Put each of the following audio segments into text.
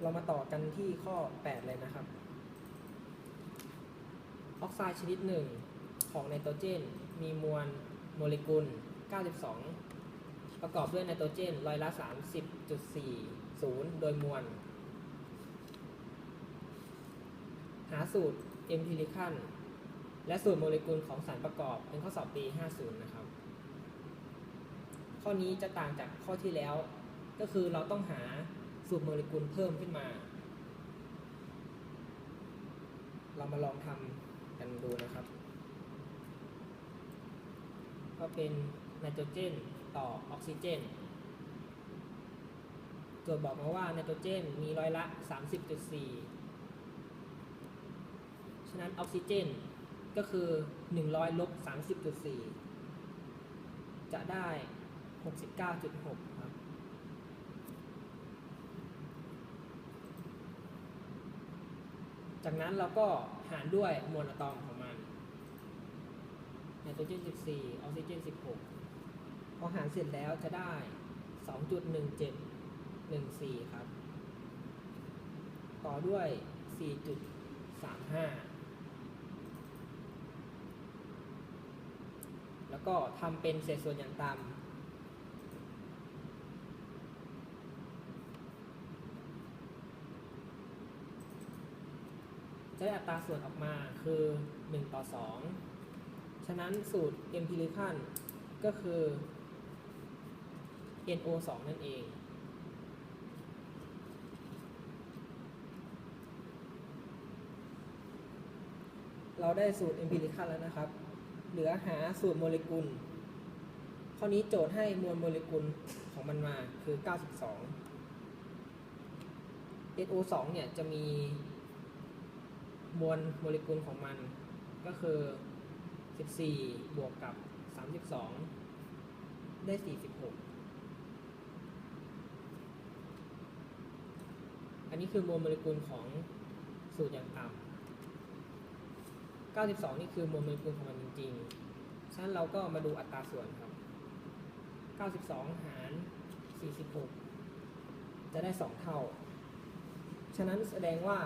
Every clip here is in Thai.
เรามาต่อกันที่ข้อ 8 เลยนะครับ ออกไซด์ชนิดหนึ่งของไนโตรเจน มีมวลโมเลกุล 92 ประกอบด้วยไนโตรเจนร้อยละ30.40 โดยมวล หาสูตรเอมพิลิคันและสูตรโมเลกุลของสารประกอบเป็นข้อสอบปี 50 นะครับ ข้อนี้จะต่างจากข้อที่แล้ว ก็คือเราต้องหา สูตรโมเลกุลเพิ่มขึ้นมา เรามาลองทำกันดูนะครับ ก็เป็นไนโตรเจนต่อออกซิเจนโจทย์บอกมาว่าไนโตรเจนมีร้อยละ 30.4 ฉะนั้นออกซิเจนก็คือ 100ลบ30.4 จะได้ 69.6 ครับ จากนั้นเราก็หารด้วยมวลอะตอมของมันไนโตรเจน 14 ออกซิเจน 16 พอหารเสร็จแล้วจะได้ 2.1714 ครับ ต่อด้วย 4.35 แล้วก็ทำเป็นเศษส่วนอย่างต่ำ จะ ได้อัตราส่วนออกมาคือ 1 ต่อ 2 ฉะนั้นสูตร empirical ก็คือ NO 2นั่นเอง เราได้สูตร empirical แล้วนะครับ เหลือหาสูตรโมเลกุล ข้อนี้โจทย์ให้มวลโมเลกุลของมันมาคือ 92 NO 2เนี่ยจะมี มวลโมเลกุลของมันก็คือ 14 บวกกับ 32 ได้ 46 อันนี้คือมวลโมเลกุลของสูตรอย่างต่ำ 92 นี่คือมวลโมเลกุลของมันจริงๆ ฉะนั้นเราก็มาดูอัตราส่วนครับ 92 หาร 46 จะได้ 2 เท่า ฉะนั้นแสดงว่า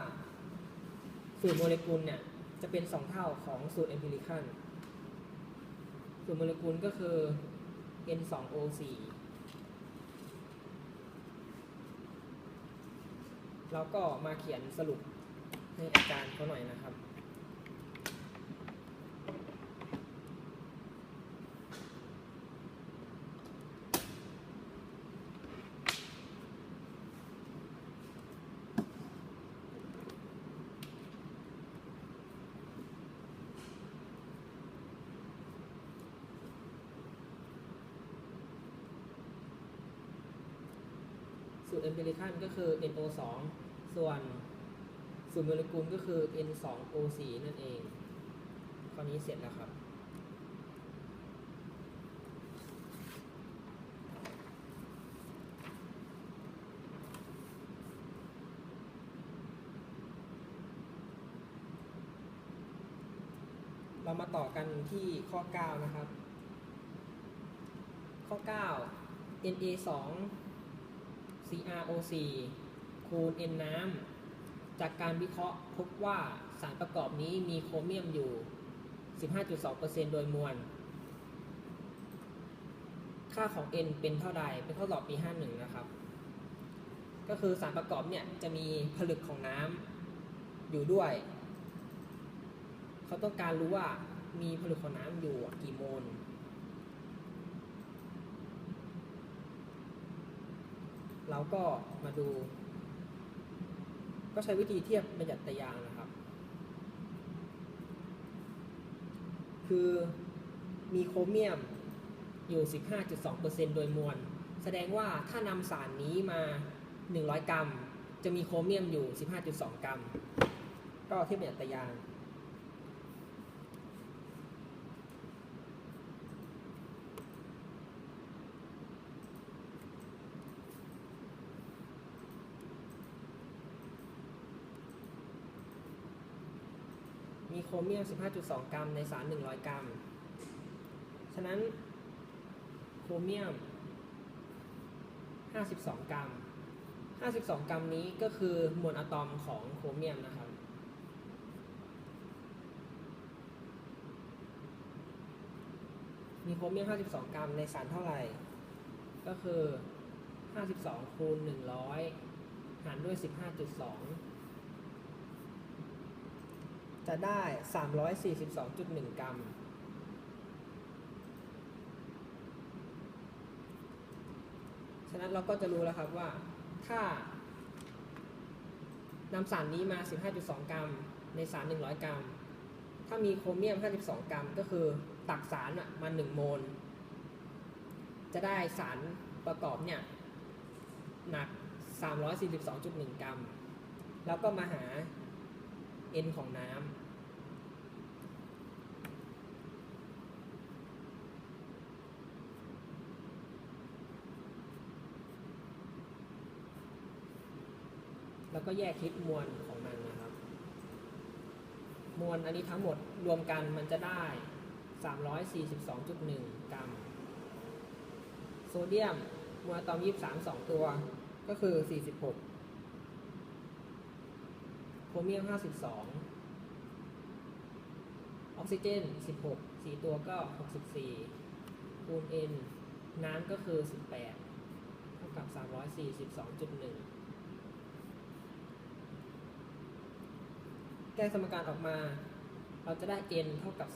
สูตรโมเลกุลเนี่ยจะเป็น 2 เท่าของสูตรเอมพิริคันสูตรโมเลกุลก็คือ N2O4 แล้วก็มาเขียนสรุปให้อาจารย์เขาหน่อยนะครับ สูตรเอมพิริคันก็คือ NO2 ส่วนสูตรโมเลกุลก็คือ N2O4 นั่นเองข้อนี้เสร็จแล้วครับเรามาต่อกันที่ข้อ 9 นะครับ ข้อ 9 Na2 CrO4 คูณ N น้ำจากการวิเคราะห์พบว่าสารประกอบนี้มีโครเมียมอยู่ 15.2%โดยมวล ค่าของ N เป็นเท่าใด เป็นข้อสอบปี 51 นะครับ ก็คือสารประกอบเนี่ยจะมีผลึกของน้ำอยู่ด้วย เขาต้องการรู้ว่ามีผลึกของน้ำอยู่กี่โมล เราก็มาดู ก็ใช้วิธีเทียบบัญญัดติยางนะครับ คือมีโครเมียมอยู่ 15.2%โดยมวล แสดงว่าถ้านำสารนี้มา 100 กรัม จะมีโครเมียมอยู่ 15.2 กรัม ก็เทียบบัญญัดติยาง มีโครเมียม 15.2 กรัม ในสาร 100 กรัม ฉะนั้นโครเมียม 52 กรัม 52 กรัมนี้ก็คือมวลอะตอมของโครเมียมนะครับ มีโครเมียม 52 กรัม ในสารเท่าไหร่ ก็คือ 52 คูณ 100 หารด้วย 15.2 จะได้ 342.1 กรัม ฉะนั้นเราก็จะรู้แล้วครับว่า ถ้านำสารนี้มา 15.2 กรัม ในสาร 100 กรัม ถ้ามีโครเมียม 52 กรัม ก็คือตักสารมา 1 โมล จะได้สารประกอบเนี่ยหนัก 342.1 กรัม แล้วก็มาหา N ของน้ำแล้วก็แยกคิดมวลของมันนะครับ มวลอันนี้ทั้งหมดรวมกันมันจะได้ 342.1 กรัม โซเดียมมวลอะตอม 23 2 ตัวก็คือ 46 โครเมียม 52 ออกซิเจน 16 4 ตัวก็ 64 คูณ N น้ำก็คือ 18 เท่ากับ 342.1 แก้สมการออกมา เราจะได้ n เท่ากับ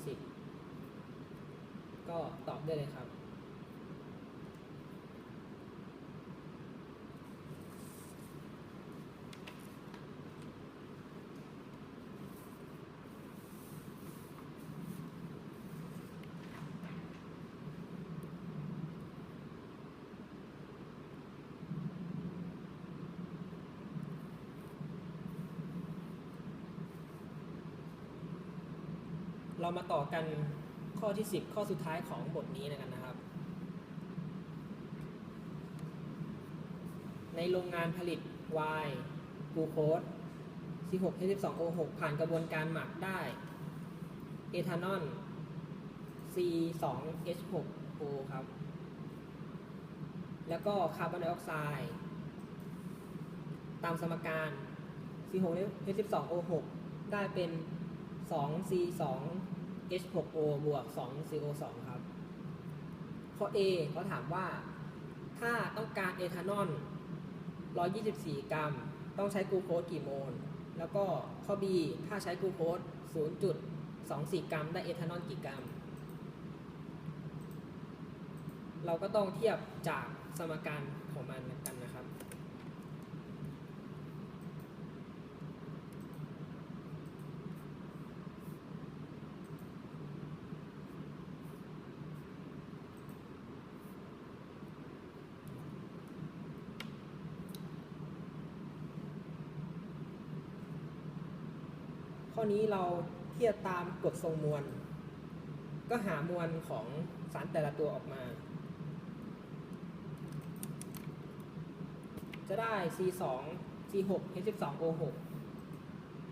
10 ก็ตอบได้เลยครับ เรามาต่อกันข้อที่ 10 ข้อสุดท้ายของบทนี้นะกันนะครับ ในโรงงานผลิตไวน์กลูโคส C6H12O6 ผ่านกระบวนการหมักได้เอทานอล C2H6O ครับ แล้วก็คาร์บอนไดออกไซด์ตามสมการ C6H12O6 ได้เป็น 2C2 H6O บวก 2CO2 ครับ ข้อ A เขาถามว่า ถ้าต้องการเอทานอล 124 กรัม ต้องใช้กลูโคสกี่โมล แล้วก็ข้อ B ถ้าใช้กลูโคส 0.24 กรัม ได้เอทานอลกี่กรัม เราก็ต้องเทียบจากสมการของมันกันนะครับ ข้อนี้เราเทียบตามกฎทรงมวล ก็หามวลของสารแต่ละตัวออกมา จะได้ C2 C6 H12O6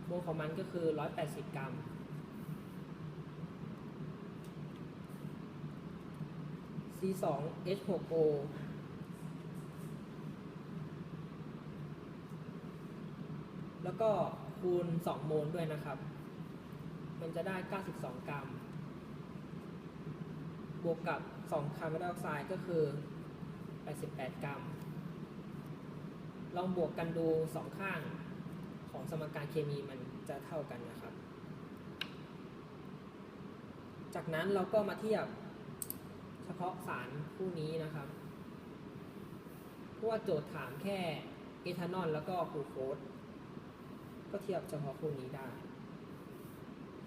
มวลของมันก็คือ 180 กรัม C2 H6O แล้วก็ คูณ 2 โมลด้วยนะครับ มันจะได้ 92 กรัม บวกกับ 2 คาร์บอนไดออกไซด์ก็คือ 88 กรัม ลองบวกกันดู 2 ข้างของสมการเคมีมันจะเท่ากันนะครับ จากนั้นเราก็มาเทียบเฉพาะสารคู่นี้นะครับ เพราะว่าโจทย์ถามแค่เอทานอลแล้วก็กลูโคส ก็เทียบเฉพาะคู่นี้ได้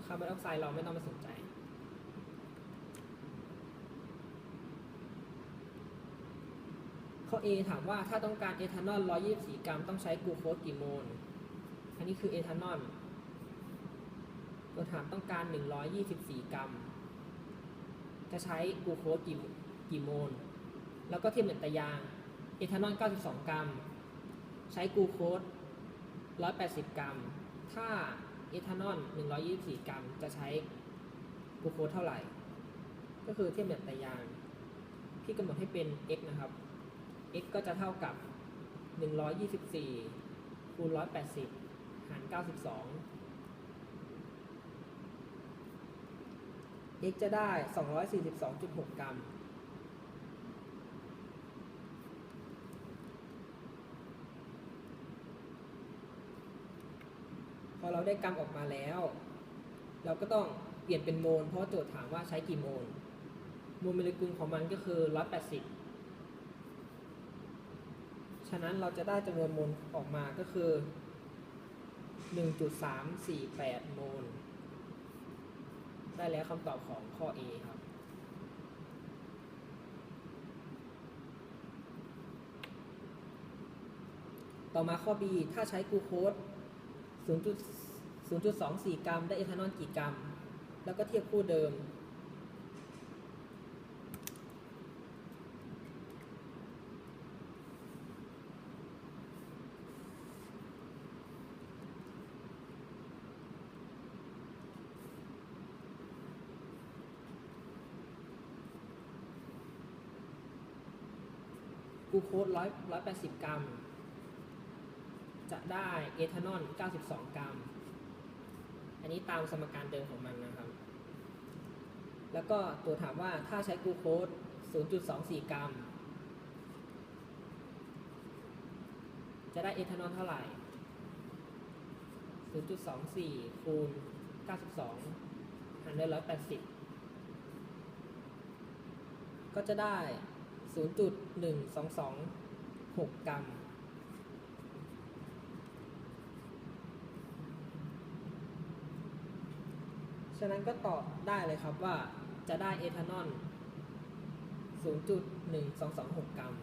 คาร์บอนไดออกไซด์เราไม่ต้องไปสนใจ ข้อ A ถามว่าถ้าต้องการเอทานอล 124 กรัม ต้องใช้กลูโคสกี่โมล อันนี้คือเอทานอลตัวถามต้องการ 124 กรัม จะใช้กลูโคสกี่กี่โมล แล้วก็เทียบเหมือนตะยาง เอทานอล 92 กรัม ใช้กลูโคส 180 กรัม ถ้าเอทานอล124 กรัม จะใช้กลูโคสเท่าไหร่ ก็คือเทียบแบบตะยางพี่กำหนดให้เป็น x นะครับ x ก็จะเท่ากับ 124คูณ180 หาร 92 x จะได้ 242.6 กรัม พ อเราได้กรัมออกมาแล้ว เราก็ต้องเปลี่ยนเป็นโมล เพราะโจทย์ถามว่าใช้กี่โมลโมลโมเลกุลของมันก็คือ 180 ฉะนั้นเราจะได้จำนวนโมลออกมาก็คือ 1.348 โมล ได้แล้วคำตอบของข้อ A ครับต่อมาข้อ B ถ้าใช้กูโคส 0.24 กรัม ได้เอทานอลกี่กรัม แล้วก็เทียบคู่เดิม กูโคสร้อยร้อยแปดสิบกรัม จะได้เอทานอล 92 กรัม อันนี้ตามสมการเดิมของมันนะครับ แล้วก็ตัวถามว่าถ้าใช้กลูโคส 0.24 กรัม จะได้เอทานอลเท่าไหร่ 0.24 คูณ 92 หารด้วย 180 ก็จะได้ 0.1226 กรัม ฉะนั้นก็ตอบได้เลยครับว่าจะได้เอทานอล0.1226 กรัม